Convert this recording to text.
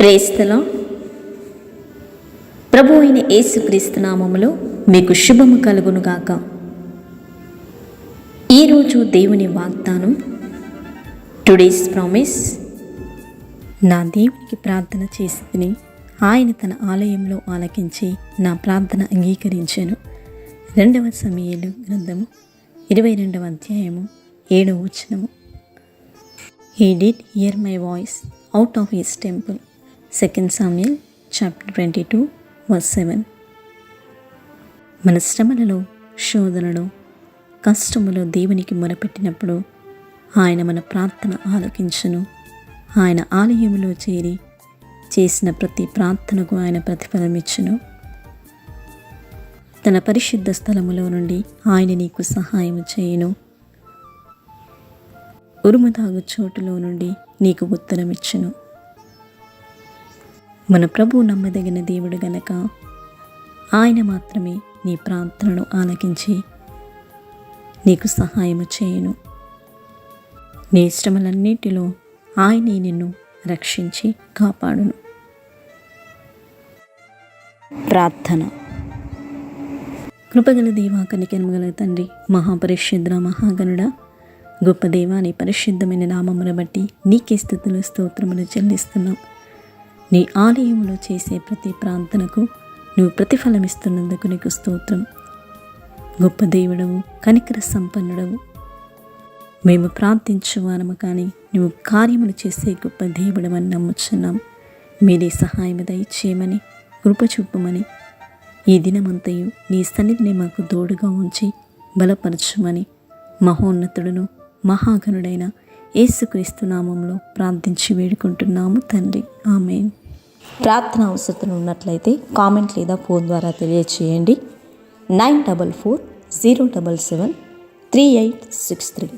ప్రేస్తలో ప్రభు అయిన యేసుక్రీస్తు నామములో మీకు శుభము కలుగునుగాక ఈరోజు దేవుని వాగ్దానం టుడేస్ ప్రామిస్ నా దేవునికి ప్రార్థన చేసి ఆయన తన ఆలయంలో ఆలకించి నా ప్రార్థన అంగీకరించాను. రెండవ సమయలు గ్రంథము ఇరవై రెండవ అధ్యాయము ఏడవ వచనము. He did hear my voice out of his temple second Samuel chapter twenty two verse seven మన శ్రమలలో శోధనలో కష్టములో దేవునికి మొరపెట్టినప్పుడు ఆయన మన ప్రార్థన ఆలోకించను. ఆయన ఆలయములో చేరి చేసిన ప్రతి ప్రార్థనకు ఆయన ప్రతిఫలమిచ్చును. తన పరిశుద్ధ స్థలములో నుండి ఆయన నీకు సహాయం చేయును. ఉరుము తాగు చోటులో నుండి నీకు ఉత్తరం ఇచ్చును మన ప్రభు నమ్మదగిన దేవుడు గనక ఆయన మాత్రమే నీ ప్రార్థనను ఆలకించి నీకు సహాయము చేయను. నీ శ్రమలన్నిటిలో ఆయనే నిన్ను రక్షించి కాపాడును. ప్రార్థన. కృపగల దేవా కనికెనమగల తండ్రి మహాపరిశుద్ర మహాగణుడ గొప్ప దేవా నీ పరిశుద్ధమైన నామమును బట్టి నీకే స్థుతులు స్తోత్రములు చెల్లిస్తున్నాం. నీ ఆలయంలో చేసే ప్రతి ప్రార్థనకు నువ్వు ప్రతిఫలమిస్తున్నందుకు నీకు స్తోత్రం. గొప్ప దేవుడవు కనికర సంపన్నుడవు. మేము ప్రార్థించువానము కానీ నువ్వు కార్యములు చేసే గొప్ప దేవుడమని నమ్ముచున్నాం. మీరే సహాయం దయచేయమని కృప చూపమని ఈ దినమంతయు నీ సన్నిధిని మాకు తోడుగా ఉంచి బలపరచుమని మహోన్నతుడును మహాగణుడైన యేసుక్రీస్తు నామంలో ప్రార్థించి వేడుకుంటున్నాము తండ్రి. ఆమెన్. ప్రార్థన అవసరతను ఉన్నట్లయితే కామెంట్ లేదా ఫోన్ ద్వారా తెలియచేయండి. Nine double four zero double seven three eight six three.